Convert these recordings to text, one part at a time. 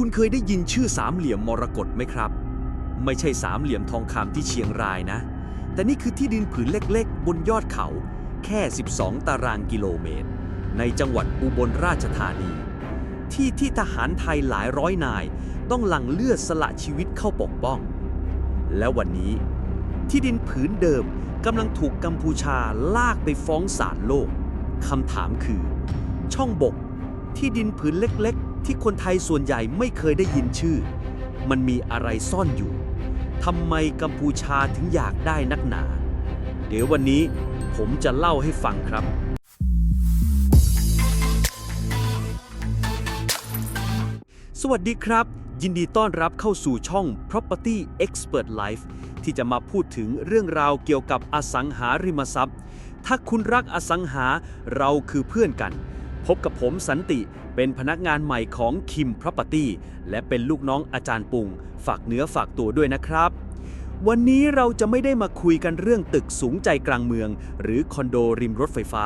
คุณเคยได้ยินชื่อสามเหลี่ยมมรกตไหมครับ ไม่ใช่สามเหลี่ยมทองคำที่เชียงรายนะ แต่นี่คือที่ดินผืนเล็กๆ บนยอดเขา แค่ 12 ตารางกิโลเมตร ในจังหวัดอุบลราชธานี ที่ที่ทหารไทยหลายร้อยนาย ต้องหลั่งเลือดสละชีวิตเข้าปกป้อง และวันนี้ ที่ดินผืนเดิมกำลังถูกกัมพูชาลากไปฟ้องศาลโลกคำถามคือ ช่องบกที่ดินผืนเล็กๆ ที่คนไทยส่วนใหญ่ไม่เคยได้ยินชื่อ มันมีอะไรซ่อนอยู่ทำไมกัมพูชาถึงอยากได้นักหนา เดี๋ยววันนี้ผมจะเล่าให้ฟังครับ สวัสดีครับ ยินดีต้อนรับเข้าสู่ช่อง Property Expert Life ที่จะมาพูดถึงเรื่องราวเกี่ยวกับอสังหาริมทรัพย์ ถ้าคุณรักอสังหาเราคือเพื่อนกัน พบกับผมสันติ เป็นพนักงานใหม่ของ Kim Property และเป็นลูกน้องอาจารย์ปุง ฝากเนื้อฝากตัวด้วยนะครับ วันนี้เราจะไม่ได้มาคุยกันเรื่องตึกสูงใจกลางเมือง หรือคอนโดริมรถไฟฟ้า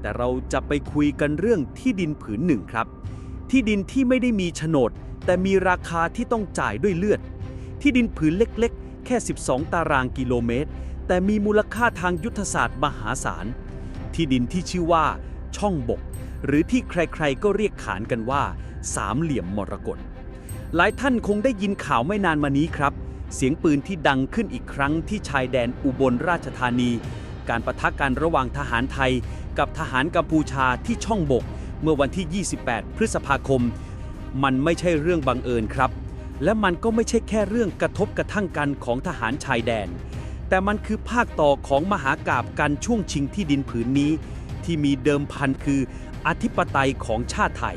แต่เราจะไปคุยกันเรื่องที่ดินผืนหนึ่งครับ ที่ดินที่ไม่ได้มีโฉนด แต่มีราคาที่ต้องจ่ายด้วยเลือด ที่ดินผืนเล็กๆ แค่ 12 ตารางกิโลเมตร แต่มีมูลค่าทางยุทธศาสตร์มหาศาล ที่ดินที่ชื่อว่าช่องบก หรือที่ใครๆก็เรียกขานกันว่าสามเหลี่ยมมรกตหลายท่านคงได้ยินข่าวไม่นานมานี้ครับ เสียงปืนที่ดังขึ้นอีกครั้งที่ชายแดนอุบลราชธานี การประทะกันระหว่างทหารไทย กับทหารกัมพูชาที่ช่องบก เมื่อวันที่ 28 พฤษภาคม มันไม่ใช่เรื่องบังเอิญครับ และมันก็ไม่ใช่แค่เรื่องกระทบกระทั่งกันของทหารชายแดน แต่มันคือภาคต่อของมหากาบการช่วงชิงที่ดินผืนนี้ ที่มีเดิมพันคือ อธิปไตยของชาติไทย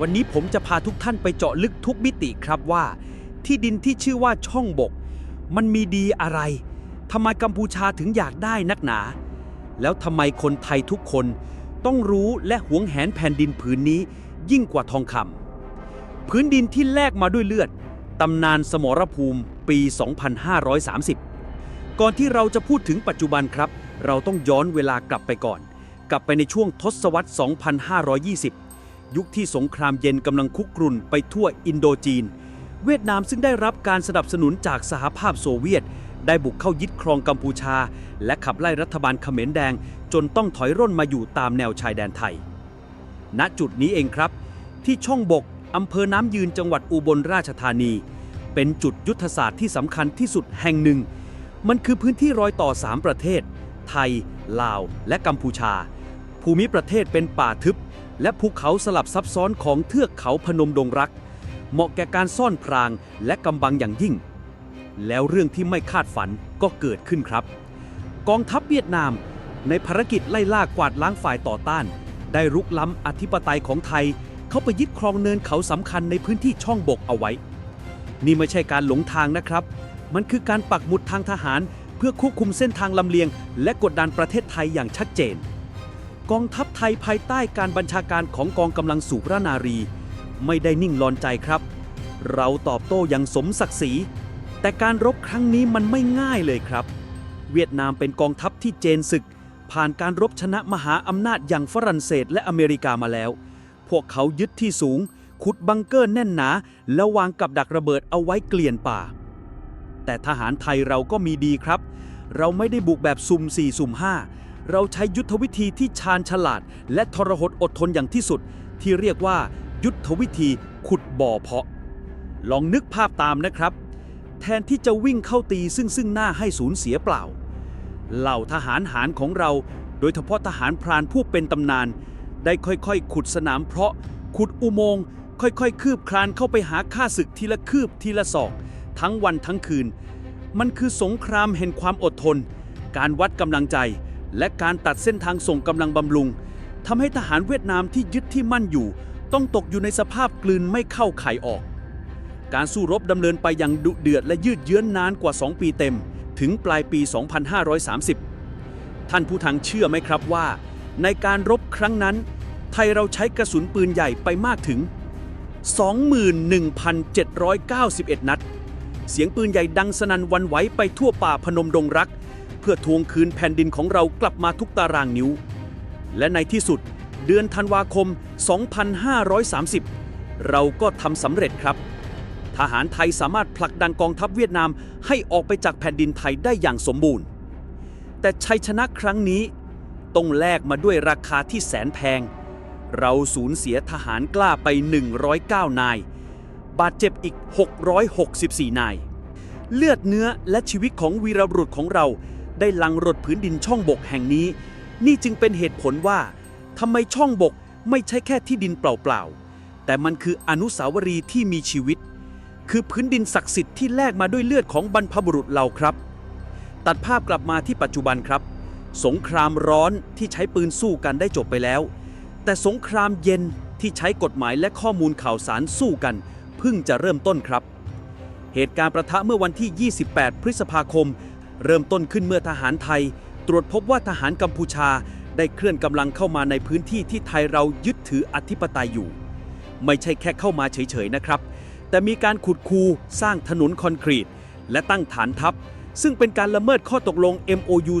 วันนี้ผมจะพาทุกท่านไปเจาะลึกทุกมิติครับว่า ที่ดินที่ชื่อว่าช่องบก มันมีดีอะไรทำไมกัมพูชาถึงอยากได้นักหนา แล้วทำไมคนไทยทุกคนต้องรู้และหวงแหนแผ่นดินผืนนี้ยิ่งกว่าทองคำพื้นดินที่แลกมาด้วยเลือดตำนานสมรภูมิปี 2530 ก่อนที่เราจะพูดถึงปัจจุบันครับ เราต้องย้อนเวลากลับไปก่อน กลับไปในช่วงทศวรรษ 2520 ยุคที่สงครามเย็นกำลังคุกรุ่นไปทั่วอินโดจีน เวียดนามซึ่งได้รับการสนับสนุนจากสหภาพโซเวียต ได้บุกเข้ายึดครองกัมพูชา และขับไล่รัฐบาลเขมรแดง จนต้องถอยร่นมาอยู่ตามแนวชายแดนไทย ณจุดนี้เองครับ ที่ช่องบกอำเภอน้ำยืนจังหวัดอุบลราชธานี เป็นจุดยุทธศาสตร์ที่สำคัญที่สุดแห่งหนึ่ง มันคือพื้นที่รอยต่อ 3 ประเทศ ไทย ลาว และกัมพูชา ภูมิประเทศเป็นป่าทึบ และภูเขาสลับซับซ้อนของเทือกเขาพนมดงรัก เหมาะแก่การซ่อนพรางและกำบังอย่างยิ่ง แล้วเรื่องที่ไม่คาดฝันก็เกิดขึ้นครับ กองทัพเวียดนาม ในภารกิจไล่ล่ากวาดล้างฝ่ายต่อต้าน ได้รุกล้ำอธิปไตยของไทย เข้าไปยึดครองเนินเขาสำคัญในพื้นที่ช่องบกเอาไว้ นี่ไม่ใช่การหลงทางนะครับ มันคือการปักหมุดทางทหาร เพื่อควบคุมเส้นทางลำเลียง และกดดันประเทศไทยอย่างชัดเจน กองทัพไทยภายใต้การบัญชาการของกองกำลังสุรนารี ไม่ได้นิ่งนอนใจครับ เราตอบโต้อย่างสมศักดิ์ศรี แต่การรบครั้งนี้มันไม่ง่ายเลยครับ เวียดนามเป็นกองทัพที่เจนศึก ผ่านการรบชนะมหาอำนาจอย่างฝรั่งเศสและอเมริกามาแล้ว พวกเขายึดที่สูง ขุดบังเกอร์แน่นหนา แล้ววางกับดักระเบิดเอาไว้เกลี่ยนป่า แต่ทหารไทยเราก็มีดีครับ เราไม่ได้บุกแบบสุ่ม4สุ่ม5 เราใช้ยุทธวิธีที่ชาญฉลาด และทรหดอดทนอย่างที่สุด ที่เรียกว่า ยุทธวิธีขุดบ่อเพาะ ลองนึกภาพตามนะครับ แทนที่จะวิ่งเข้าตีซึ่งซึ่งหน้าให้สูญเสียเปล่า เหล่าทหารหารของเรา โดยเฉพาะทหารพรานผู้เป็นตำนาน ได้ค่อยๆ ขุดสนามเพาะ ขุดอุโมงค์ค่อยๆ คืบคลานเข้าไปหาข้าศึกทีละคืบทีละศอก ทั้งวันทั้งคืน มันคือสงครามแห่งความอดทน การวัดกำลังใจ และการตัดเส้นทางส่งกำลังบำรุงทำให้ทหารเวียดนามที่ยึดที่มั่นอยู่ ต้องตกอยู่ในสภาพกลืนไม่เข้าไข่ออก การสู้รบดำเนินไปอย่างดุเดือดและยืดเยื้อนนานกว่า 2 ปีเต็ม ถึงปลายปี 2530 ท่านผู้ทังเชื่อไหมครับว่า ในการรบครั้งนั้น ไทยเราใช้กระสุนปืนใหญ่ไปมากถึง 21,791 นัด เสียงปืนใหญ่ดังสนั่นวันไหวไปทั่วป่าพนมดงรัก เพื่อทวงคืนแผ่นดินของเรากลับมาทุกตารางนิ้ว และในที่สุด เดือนธันวาคม 2530 เราก็ทำสำเร็จครับ ทหารไทยสามารถผลักดันกองทัพเวียดนามให้ออกไปจากแผ่นดินไทยได้อย่างสมบูรณ์ แต่ชัยชนะครั้งนี้ ต้องแลกมาด้วยราคาที่แสนแพง เราสูญเสียทหารกล้าไป 109 นาย บาดเจ็บอีก 664 นายเลือดเนื้อและชีวิตของวีรบุรุษของเรา ได้ลังรดพื้นดินช่องบกแห่งนี้ นี่จึงเป็นเหตุผลว่าทำไมช่องบกไม่ใช่แค่ที่ดินเปล่าๆ แต่มันคืออนุสาวรีย์ที่มีชีวิต คือพื้นดินศักดิ์สิทธิ์ที่แลกมาด้วยเลือดของบรรพบุรุษเราครับ ตัดภาพกลับมาที่ปัจจุบันครับ สงครามร้อนที่ใช้ปืนสู้กันได้จบไปแล้ว แต่สงครามเย็นที่ใช้กฎหมายและข้อมูลข่าวสารสู้กันเพิ่งจะเริ่มต้นครับ เหตุการณ์ประทะเมื่อวันที่ 28 พฤษภาคม เริ่มต้นขึ้นเมื่อทหารไทย ตรวจพบว่าทหารกัมพูชาได้เคลื่อนกำลังเข้ามาในพื้นที่ที่ไทยเรายึดถืออธิปไตยอยู่ ไม่ใช่แค่เข้ามาเฉยๆนะครับ แต่มีการขุดคูสร้างถนนคอนกรีต และตั้งฐานทัพ ซึ่งเป็นการละเมิดข้อตกลง MOU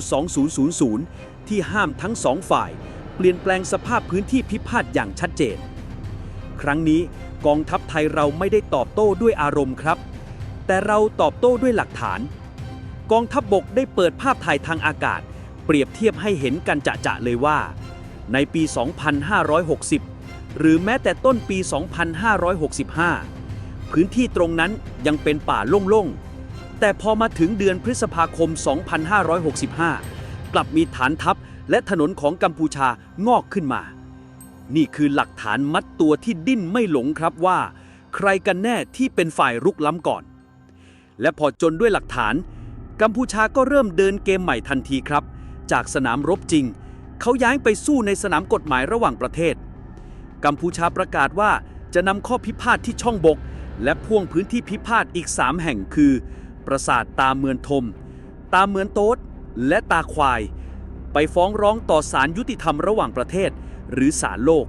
2000 ที่ห้ามทั้งสองฝ่าย เปลี่ยนแปลงสภาพพื้นที่พิพาทอย่างชัดเจน ครั้งนี้กองทัพไทยเราไม่ได้ตอบโต้ด้วยอารมณ์ครับ แต่เราตอบโต้ด้วยหลักฐาน กองทัพบบกได้เปิดภาพถ่ายทางอากาศ เปรียบเทียบให้เห็นกันจะๆเลยว่า ในปี 2560 หรือแม้แต่ต้นปี 2565 พื้นที่ตรงนั้นยังเป็นป่าโล่งๆ แต่พอมาถึงเดือนพฤษภาคม 2565 กลับมีฐานทัพและถนนของกัมพูชางอกขึ้นมา นี่คือหลักฐานมัดตัวที่ดิ้นไม่หลงครับว่า ใครกันแน่ที่เป็นฝ่ายรุกล้ำก่อน และพอจนด้วยหลักฐาน กัมพูชาก็เริ่มเดินเกมใหม่ทันทีครับ จากสนามรบจริง เขาย้ายไปสู้ในสนามกฎหมายระหว่างประเทศ กัมพูชาประกาศว่าจะนำข้อพิพาทที่ช่องบก และพ่วงพื้นที่พิพาทอีก 3 แห่งคือ ปราสาทตาเมือนทม ตาเมือนโต๊ดและตาควาย ไปฟ้องร้องต่อศาลยุติธรรมระหว่างประเทศ หรือศาลโลก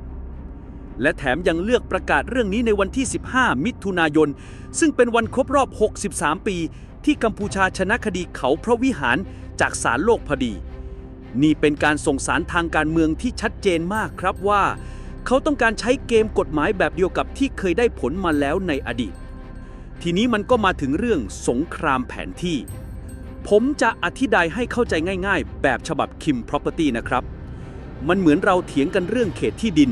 และแถมยังเลือกประกาศเรื่องนี้ในวันที่ 15 มิถุนายน ซึ่งเป็นวันครบรอบ 63 ปี ที่กัมพูชาชนะคดีเขาพระวิหารจากศาลโลกพอดี นี่เป็นการส่งสารทางการเมืองที่ชัดเจนมากครับว่า เขาต้องการใช้เกมกฎหมายแบบเดียวกับที่เคยได้ผลมาแล้วในอดีต ทีนี้มันก็มาถึงเรื่องสงครามแผนที่ ผมจะอธิบายให้เข้าใจง่ายๆ แบบฉบับคิม Property นะครับ มันเหมือนเราเถียงกันเรื่องเขตที่ดิน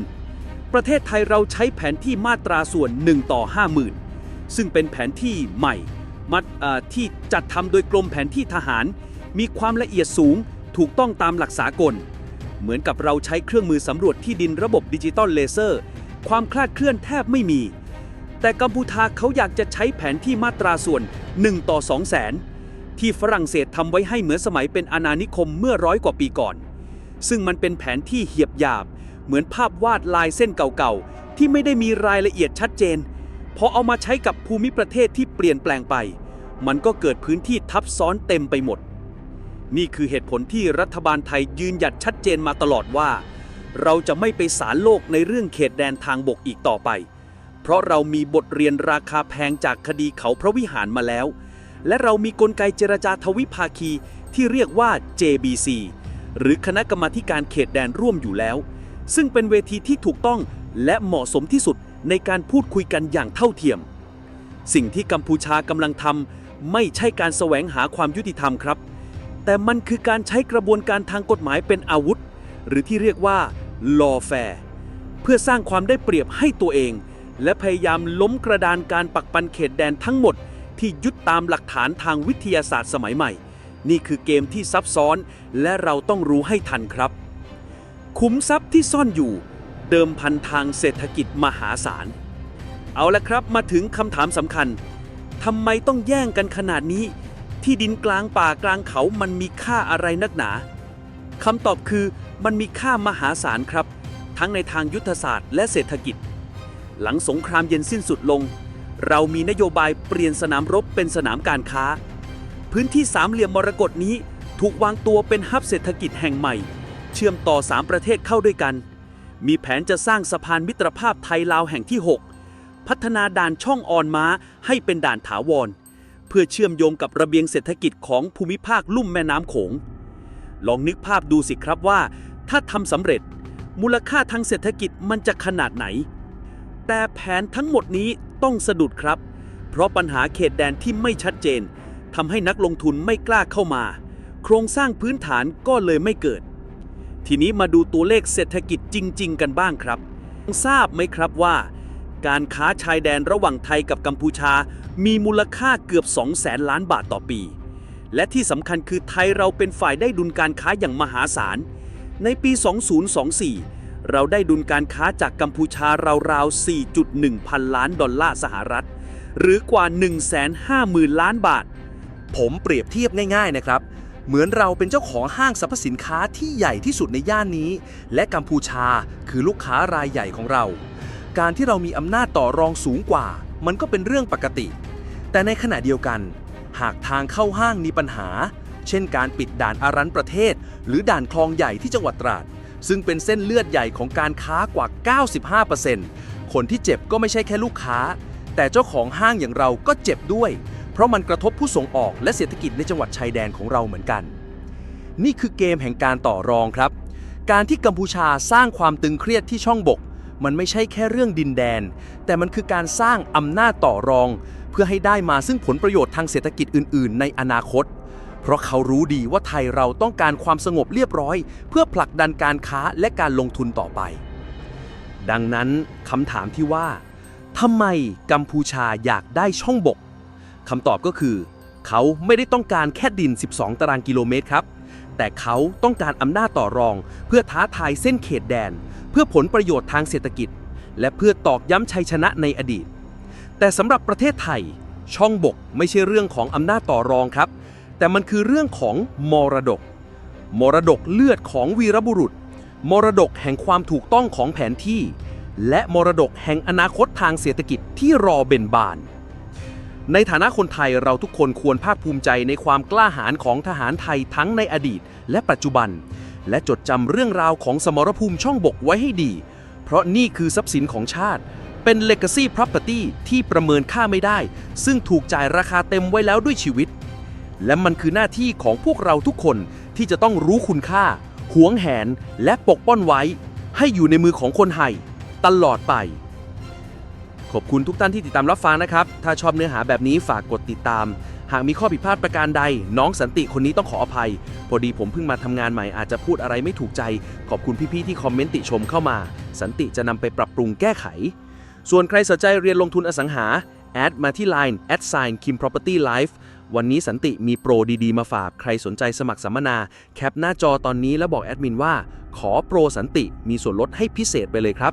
ประเทศไทยเราใช้แผนที่มาตราส่วน1ต่อ50,000ซึ่งเป็นแผนที่ใหม่ มัดที่จัดทำโดยกรมแผนที่ทหาร มีความละเอียดสูงถูกต้องตามหลักสากล เหมือนกับเราใช้เครื่องมือสำรวจที่ดินระบบดิจิตอลเลเซอร์ ความคลาดเคลื่อนแทบไม่มี แต่กัมพูชาเขาอยากจะใช้แผนที่มาตราส่วน 1 ต่อ2 0 0แสน ที่ฝรั่งเศสทำไว้ให้เหมือนสมัยเป็นอาณานิคมเมื่อร้อยกว่าปีก่อน ซึ่งมันเป็นแผนที่เหียบหยาบ เหมือนภาพวาดลายเส้นเก่าๆที่ไม่ได้มีรายละเอียดชัดเจน พอเอามาใช้กับภูมิประเทศที่เปลี่ยนแปลงไป มันก็เกิดพื้นที่ทับซ้อนเต็มไปหมด นี่คือเหตุผลที่รัฐบาลไทยยืนหยัดชัดเจนมาตลอดว่า เราจะไม่ไปสารโลกในเรื่องเขตแดนทางบกอีกต่อไป เพราะเรามีบทเรียนราคาแพงจากคดีเขาพระวิหารมาแล้ว และเรามีกลไกเจรจาทวิภาคีที่เรียกว่า JBC หรือคณะกรรมาการเขตแดนร่วมอยู่แล้ว ซึ่งเป็นเวทีที่ถูกต้องและเหมาะสมที่สุด ในการพูดคุยกันอย่างเท่าเทียม สิ่งที่กัมพูชากำลังทำไม่ใช่การแสวงหาความยุติธรรมครับ แต่มันคือการใช้กระบวนการทางกฎหมายเป็นอาวุธ หรือที่เรียกว่า lawfare เพื่อสร้างความได้เปรียบให้ตัวเอง และพยายามล้มกระดานการปักปันเขตแดนทั้งหมด ที่ยึดตามหลักฐานทางวิทยาศาสตร์สมัยใหม่ นี่คือเกมที่ซับซ้อน และเราต้องรู้ให้ทันครับ ขุมทรัพย์ที่ซ่อนอยู่ เดิมพันทางเศรษฐกิจมหาศาล เอาละครับมาถึงคำถามสำคัญทำไมต้องแย่งกันขนาดนี้ ที่ดินกลางป่ากลางเขามันมีค่าอะไรนักหนาคำตอบคือมันมีค่ามหาศาลครับ ทั้งในทางยุทธศาสตร์และเศรษฐกิจ หลังสงครามเย็นสิ้นสุดลง เรามีนโยบายเปลี่ยนสนามรบเป็นสนามการค้า พื้นที่สามเหลี่ยมมรกตนี้ถูกวางตัวเป็นฮับเศรษฐกิจแห่งใหม่ เชื่อมต่อ 3 ประเทศเข้าด้วยกัน มีแผนจะสร้างสะพานมิตรภาพไทยลาวแห่งที่ 6 พัฒนาด่านช่องออนม้าให้เป็นด่านถาวร เพื่อเชื่อมโยงกับระเบียงเศรษฐกิจของภูมิภาคลุ่มแม่น้ำโขง ลองนึกภาพดูสิครับว่า ถ้าทำสำเร็จ มูลค่าทางเศรษฐกิจมันจะขนาดไหน แต่แผนทั้งหมดนี้ต้องสะดุดครับ เพราะปัญหาเขตแดนที่ไม่ชัดเจนทำให้นักลงทุนไม่กล้าเข้ามา โครงสร้างพื้นฐานก็เลยไม่เกิด ทีนี้มาดูตัวเลขเศรษฐกิจจริง ๆ กันบ้างครับ ทราบไหมครับว่า การค้าชายแดนระหว่างไทยกับกัมพูชา มีมูลค่าเกือบ2แสนล้านบาทต่อปี และที่สำคัญคือไทยเราเป็นฝ่ายได้ดุลการค้าอย่างมหาศาล ในปี 2024 เราได้ดุลการค้าจากกัมพูชาราวๆ 4.1 พันล้านดอลลาร์สหรัฐ หรือกว่า 150,000 ล้านบาท ผมเปรียบเทียบง่าย ๆ นะครับ เหมือนเราเป็นเจ้าของห้างสรรพสินค้าที่ใหญ่ที่สุดในย่านนี้ และกัมพูชาคือลูกค้ารายใหญ่ของเรา การที่เรามีอำนาจต่อรองสูงกว่า มันก็เป็นเรื่องปกติ แต่ในขณะเดียวกัน หากทางเข้าห้างมีปัญหา เช่นการปิดด่านอารันประเทศ หรือด่านคลองใหญ่ที่จังหวัดตราด ซึ่งเป็นเส้นเลือดใหญ่ของการค้ากว่า 95%คนที่เจ็บก็ไม่ใช่แค่ลูกค้า แต่เจ้าของห้างอย่างเราก็เจ็บด้วย เพราะมันกระทบผู้ส่งออกและเศรษฐกิจในจังหวัดชายแดนของเราเหมือนกัน นี่คือเกมแห่งการต่อรองครับ การที่กัมพูชาสร้างความตึงเครียดที่ช่องบก มันไม่ใช่แค่เรื่องดินแดน แต่มันคือการสร้างอำนาจต่อรอง เพื่อให้ได้มาซึ่งผลประโยชน์ทางเศรษฐกิจอื่น ๆ ในอนาคต เพราะเขารู้ดีว่าไทยเราต้องการความสงบเรียบร้อย เพื่อผลักดันการค้าและการลงทุนต่อไป ดังนั้นคำถามที่ว่าทำไมกัมพูชาอยากได้ช่องบก คำตอบก็คือ เขาไม่ได้ต้องการแค่ดิน 12 ตารางกิโลเมตรครับ แต่เขาต้องการอำนาจต่อรอง เพื่อท้าทายเส้นเขตแดน เพื่อผลประโยชน์ทางเศรษฐกิจ และเพื่อตอกย้ำชัยชนะในอดีต แต่สำหรับประเทศไทย ช่องบกไม่ใช่เรื่องของอำนาจต่อรองครับ แต่มันคือเรื่องของมรดก มรดกเลือดของวีรบุรุษ มรดกแห่งความถูกต้องของแผนที่ และมรดกแห่งอนาคตทางเศรษฐกิจที่รอเบ่นบาน ในฐานะคนไทยเราทุกคนควรภาคภูมิใจในความกล้าหาญของทหารไทยทั้งในอดีต และปัจจุบัน และจดจำเรื่องราวของสมรภูมิช่องบกไว้ให้ดี เพราะนี่คือทรัพย์สินของชาติ เป็น legacy property ที่ประเมินค่าไม่ได้ ซึ่งถูกจ่ายราคาเต็มไว้แล้วด้วยชีวิต และมันคือหน้าที่ของพวกเราทุกคนที่จะต้องรู้คุณค่า หวงแหนและปกป้องไว้ ให้อยู่ในมือของคนไทยตลอดไป ขอบคุณทุกท่านที่ติดตามรับฟังนะครับ ถ้าชอบเนื้อหาแบบนี้ฝากกดติดตาม หากมีข้อผิดพลาดประการใด น้องสันติคนนี้ต้องขออภัย พอดีผมเพิ่งมาทำงานใหม่อาจจะพูดอะไรไม่ถูกใจ ขอบคุณพี่ๆที่คอมเมนต์ติชมเข้ามา สันติจะนำไปปรับปรุงแก้ไข ส่วนใครสนใจเรียนลงทุนอสังหา แอดมาที่ Line at sign kim property life วันนี้สันติมีโปรดีๆ มาฝาก ใครสนใจสมัครสัมมนา แคปหน้าจอตอนนี้แล้วบอกแอดมินว่า ขอโปรสันติมีส่วนลดให้พิเศษไปเลยครับ